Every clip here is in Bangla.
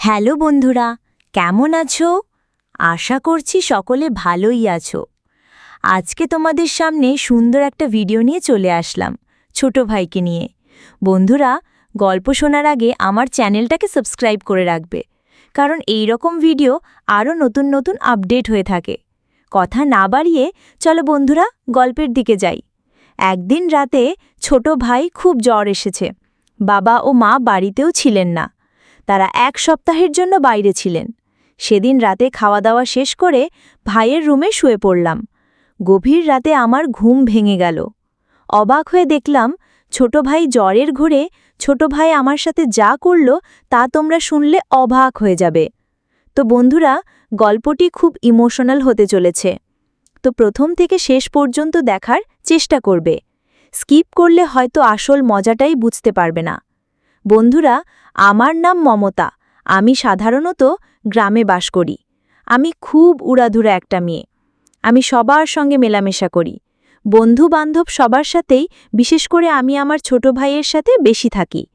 হ্যালো বন্ধুরা, কেমন আছো? আশা করছি সকলে ভালোই আছো। আজকে তোমাদের সামনে সুন্দর একটা ভিডিও নিয়ে চলে আসলাম, ছোট ভাইকে নিয়ে। বন্ধুরা, গল্প শোনার আগে আমার চ্যানেলটাকে সাবস্ক্রাইব করে রাখবে, কারণ এই রকম ভিডিও আরও নতুন নতুন আপডেট হয়ে থাকে। কথা না বাড়িয়ে চলো বন্ধুরা, গল্পের দিকে যাই। একদিন রাতে ছোট ভাই খুব জ্বর এসেছে, বাবা ও মা বাড়িতেও ছিলেন না। তারা এক সপ্তাহের জন্য বাইরে ছিলেন। সেদিন রাতে খাওয়া দাওয়া শেষ করে ভাইয়ের রুমে শুয়ে পড়লাম। গভীর রাতে আমার ঘুম ভেঙে গেল। অবাক হয়ে দেখলাম, ছোট ভাই জ্বরের ঘুরে ছোট ভাই আমার সাথে যা করল তা তোমরা শুনলে অবাক হয়ে যাবে। তো বন্ধুরা, গল্পটি খুব ইমোশনাল হতে চলেছে। তো প্রথম থেকে শেষ পর্যন্ত দেখার চেষ্টা করবে। স্কিপ করলে হয়তো আসল মজাটাই বুঝতে পারবে না। বন্ধুরা, আমার নাম মমতা। আমি সাধারণত গ্রামে বাস করি। আমি খুব উড়াধুরা একটা মেয়ে। আমি সবার সঙ্গে মেলামেশা করি। বন্ধু বান্ধব সবার সাথেই, বিশেষ করে আমি আমার ছোট ভাইয়ের সাথে বেশি থাকি।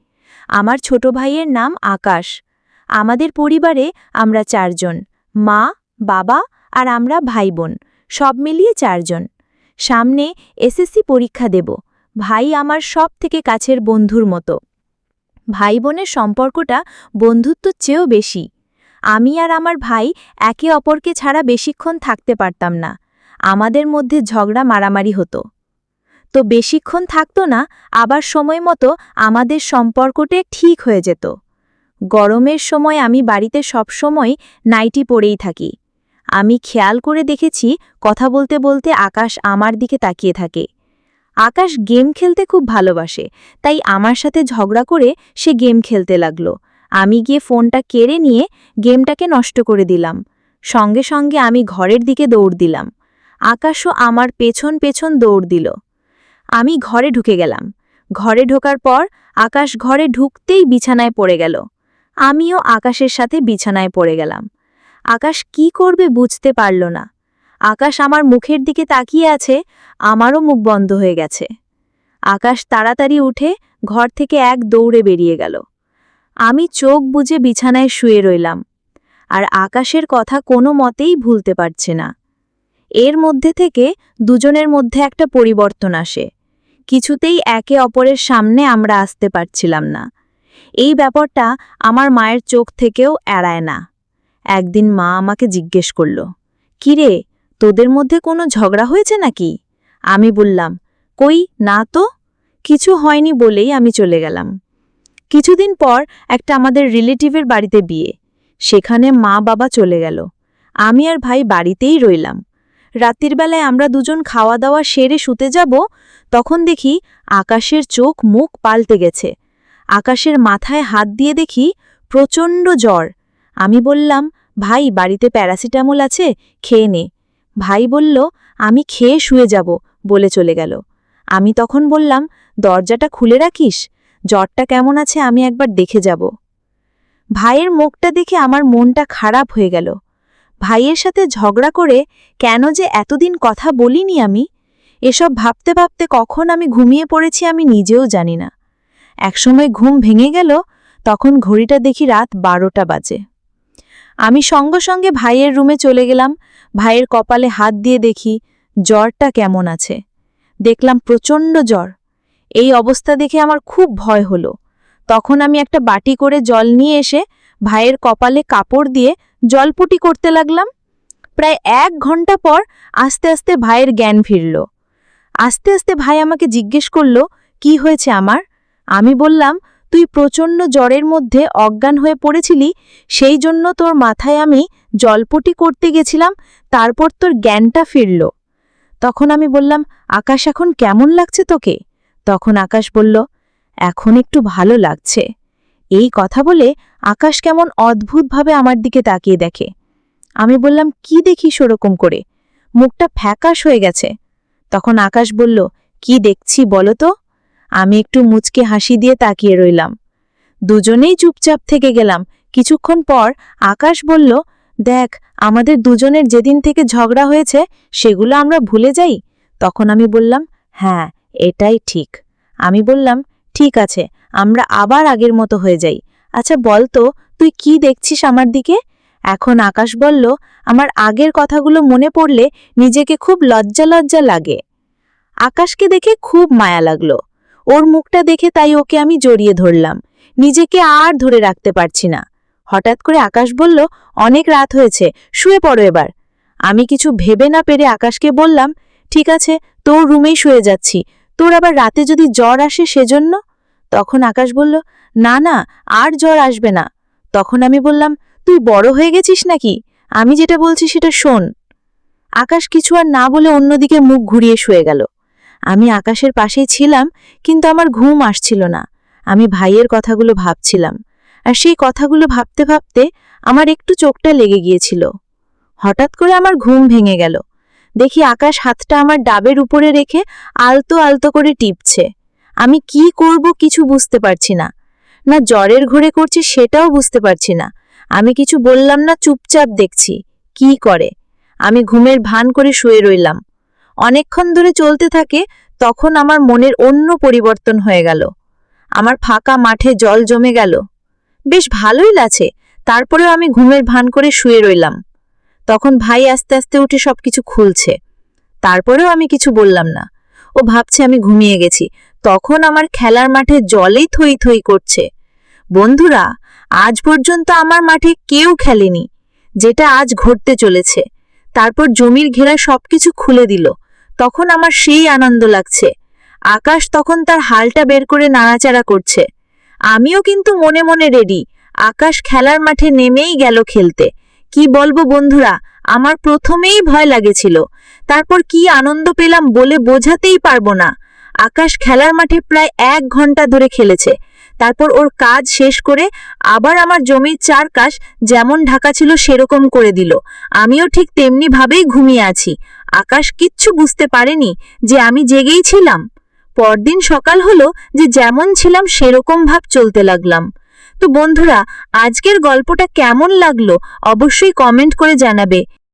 আমার ছোট ভাইয়ের নাম আকাশ। আমাদের পরিবারে আমরা চারজন। মা, বাবা আর আমরা ভাই বোন সব মিলিয়ে চারজন। সামনে এসএসসি পরীক্ষা দেব। ভাই আমার সব থেকে কাছের বন্ধুর মতো। ভাই বোনের সম্পর্কটা বন্ধুত্ব চেয়েও বেশি। আমি আর আমার ভাই একে অপরকে ছাড়া বেশিক্ষণ থাকতে পারতাম না। আমাদের মধ্যে ঝগড়া মারামারি হতো। তো বেশিক্ষণ থাকতো না, আবার সময় মতো আমাদের সম্পর্কটা ঠিক হয়ে যেত। গরমের সময় আমি বাড়িতে সবসময় নাইটি পরেই থাকি। আমি খেয়াল করে দেখেছি, কথা বলতে বলতে আকাশ আমার দিকে তাকিয়ে থাকে। আকাশ গেম খেলতে খুব ভালোবাসে, তাই আমার সাথে ঝগড়া করে সে গেম খেলতে লাগল। আমি গিয়ে ফোনটা কেড়ে নিয়ে গেমটাকে নষ্ট করে দিলাম। সঙ্গে সঙ্গে আমি ঘরের দিকে দৌড় দিলাম। আকাশও আমার পেছন পেছন দৌড় দিল। আমি ঘরে ঢুকে গেলাম। ঘরে ঢোকার পর আকাশ ঘরে ঢুকতেই বিছানায় পড়ে গেল। আমিও আকাশের সাথে বিছানায় পড়ে গেলাম। আকাশ কি করবে বুঝতে পারল না। আকাশ আমার মুখের দিকে তাকিয়ে আছে, আমারও মুখ বন্ধ হয়ে গেছে। আকাশ তাড়াতাড়ি উঠে ঘর থেকে এক দৌড়ে বেরিয়ে গেল। আমি চোখ বুজে বিছানায় শুয়ে রইলাম, আর আকাশের কথা কোনো মতেই ভুলতে পারছে না। এর মধ্যে থেকে দুজনের মধ্যে একটা পরিবর্তন আসে। কিছুতেই একে অপরের সামনে আমরা আসতে পারছিলাম না। এই ব্যাপারটা আমার মায়ের চোখ থেকেও এড়ায় না। একদিন মা আমাকে জিজ্ঞেস করল, কিরে তোদের মধ্যে কোনো ঝগড়া হয়েছে নাকি? আমি বললাম, কই, না তো? কিছু হয়নি বলেই আমি চলে গেলাম। কিছুদিন পর একটা আমাদের রিলেটিভের বাড়িতে বিয়ে। সেখানে মা বাবা চলে গেল। আমি আর ভাই বাড়িতেই রইলাম। রাত্রির বেলায় আমরা দুজন খাওয়া দাওয়া সেরে শুতে যাব, তখন দেখি আকাশের চোখ মুখ পাল্টে গেছে। আকাশের মাথায় হাত দিয়ে দেখি প্রচণ্ড জ্বর। আমি বললাম, ভাই, বাড়িতে প্যারাসিটামল আছে, খেয়ে নে। ভাই বলল, আমি খেয়ে শুয়ে যাব, বলে চলে গেল। আমি তখন বললাম, দরজাটা খুলে রাখিস? জ্বরটা কেমন আছে আমি একবার দেখে যাব। ভাইয়ের মুখটা দেখে আমার মনটা খারাপ হয়ে গেল। ভাইয়ের সাথে ঝগড়া করে কেন যে এতদিন কথা বলিনি আমি, এসব ভাবতে ভাবতে কখন আমি ঘুমিয়ে পড়েছি আমি নিজেও জানি না। একসময় ঘুম ভেঙে গেল, তখন ঘড়িটা দেখি রাত বারোটা বাজে। আমি সঙ্গে সঙ্গে ভাইয়ের রুমে চলে গেলাম ভাইয়ের কপালে হাত দিয়ে দেখি জ্বরটা কেমন আছে। দেখলাম প্রচণ্ড জ্বর। এই অবস্থা দেখে আমার খুব ভয় হলো। তখন আমি একটা বাটি করে জল নিয়ে এসে ভাইয়ের কপালে কাপড় দিয়ে জলপুটি করতে লাগলাম। প্রায় এক ঘণ্টা পর আস্তে আস্তে ভাইয়ের জ্ঞান ফিরল। আস্তে আস্তে ভাই আমাকে জিজ্ঞেস করল, কি হয়েছে আমার? আমি বললাম, তুই প্রচণ্ড জ্বরের মধ্যে অজ্ঞান হয়ে পড়েছিলি, সেই জন্য তোর মাথায় আমি জলপটি করতে গেছিলাম, তারপর তোর জ্ঞানটা ফিরল। তখন আমি বললাম, আকাশ এখন কেমন লাগছে তোকে? তখন আকাশ বলল, এখন একটু ভালো লাগছে। এই কথা বলে আকাশ কেমন অদ্ভুতভাবে আমার দিকে তাকিয়ে দেখে। আমি বললাম, কি দেখিস ওরকম করে? মুখটা ফ্যাকাশ হয়ে গেছে। তখন আকাশ বলল, কি দেখছি বলো তো? আমি একটু মুচকে হাসি দিয়ে তাকিয়ে রইলাম। দুজনেই চুপচাপ থেকে গেলাম। কিছুক্ষণ পর আকাশ বলল দেখ, আমাদের দুজনের যেদিন থেকে ঝগড়া হয়েছে, সেগুলো আমরা ভুলে যাই? তখন আমি বললাম হ্যাঁ এটাই ঠিক। আমি বললাম, ঠিক আছে, আমরা আবার আগের মতো হয়ে যাই। আচ্ছা বল তো, তুই কি দেখছিস আমার দিকে? এখন আকাশ বলল, আমার আগের কথাগুলো মনে পড়লে নিজেকে খুব লজ্জা লজ্জা লাগে। আকাশকে দেখে খুব মায়া লাগল। ওর মুখটা দেখে তাই ওকে আমি জড়িয়ে ধরলাম। নিজেকে আর ধরে রাখতে পারছি না। হঠাৎ করে আকাশ বলল, অনেক রাত হয়েছে, শুয়ে পড়ো এবার। আমি কিছু ভেবে না পেরে আকাশকে বললাম, ঠিক আছে, তোর রুমেই শুয়ে যাচ্ছি। তোর আবার রাতে যদি জ্বর আসে সেজন্য? তখন আকাশ বলল, না না, আর জ্বর আসবে না। তখন আমি বললাম, তুই বড় হয়ে গেছিস নাকি? আমি যেটা বলছি সেটা শোন। আকাশ কিছু আর না বলে অন্যদিকে মুখ ঘুরিয়ে শুয়ে গেল। আমি আকাশের পাশেই ছিলাম, কিন্তু আমার ঘুম আসছিল না। আমি ভাইয়ের কথাগুলো ভাবছিলাম। আর সেই কথাগুলো ভাবতে ভাবতে আমার একটু চোখটা লেগে গিয়েছিল। হঠাৎ করে আমার ঘুম ভেঙে গেল। দেখি আকাশ হাতটা আমার ডাবের উপরে রেখে আলতো আলতো করে টিপছে। আমি কি করব কিছু বুঝতে পারছি না। না জ্বরের ঘরে করছে সেটাও বুঝতে পারছি না। আমি কিছু বললাম না, চুপচাপ দেখছি। কি করে? আমি ঘুমের ভান করে শুয়ে রইলাম। অনেকক্ষণ ধরে চলতে থাকে, তখন আমার মনের অন্য পরিবর্তন হয়ে গেল। আমার ফাঁকা মাঠে জল জমে গেল। বেশ ভালোই লাগছে। তারপরেও আমি ঘুমের ভান করে শুয়ে রইলাম। তখন ভাই আস্তে আস্তে উঠে সবকিছু খুলছে। তারপরেও আমি কিছু বললাম না। ও ভাবছে আমি ঘুমিয়ে গেছি। তখন আমার খেলার মাঠে জলেই থই থই করছে। বন্ধুরা, আজ পর্যন্ত আমার মাঠে কেউ খেলেনি, যেটা আজ ঘটতে চলেছে। তারপর জমির ঘেরা সবকিছু খুলে দিল। তখন আমার সেই আনন্দ লাগছে। আকাশ তখন তার হালটা বের করে নাড়াচাড়া করছে। আমিও কিন্তু মনে মনে রেডি আকাশ খেলার মাঠে নেমেই গেল খেলতে। কি বলব বন্ধুরা, আমার প্রথমেই ভয় লাগেছিল। তারপর কি আনন্দ পেলাম বলে বোঝাতেই পারব না। আকাশ খেলার মাঠে প্রায় এক ঘণ্টা ধরে খেলেছে। তারপর ওর কাজ শেষ করে আবার আমার জমির চারকাশ যেমন ঢাকা ছিল সেরকম করে দিল। আমিও ঠিক তেমনি ভাবেই ঘুমিয়ে আছি। আকাশ কিচ্ছু বুঝতে পারেনি যে আমি জেগেই ছিলাম। পরদিন সকাল হলো যে যেমন ছিলাম সেরকম ভাব চলতে লাগলাম। তো বন্ধুরা, আজকের গল্পটা কেমন লাগল অবশ্যই কমেন্ট করে জানাবে।